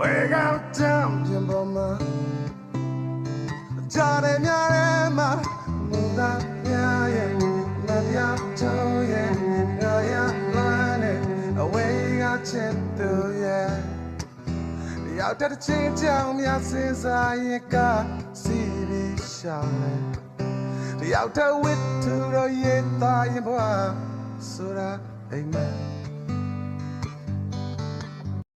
င်ကချေဦးတဲ့ရအတွင်များကလည်းရှောင်းနေတယ်ဝေကောက်ကြမ်းပြင်ပေါ်မှာကြားတယ်များတယ်မှာမူသားများရဲ့မပြတ်ချုံရဲ့ငါရလမ်းနဲ့အဝေးကချစ်သူရဲ့ရောက်တဲ့ချင်းကြောင်များစင်စားရင်ကစီပြီးရှောင်းတယ်တယောက်တည်းဝစ်သူတော့ရဲ့သားရင်ဘွာဆိုတာအိမ်မက်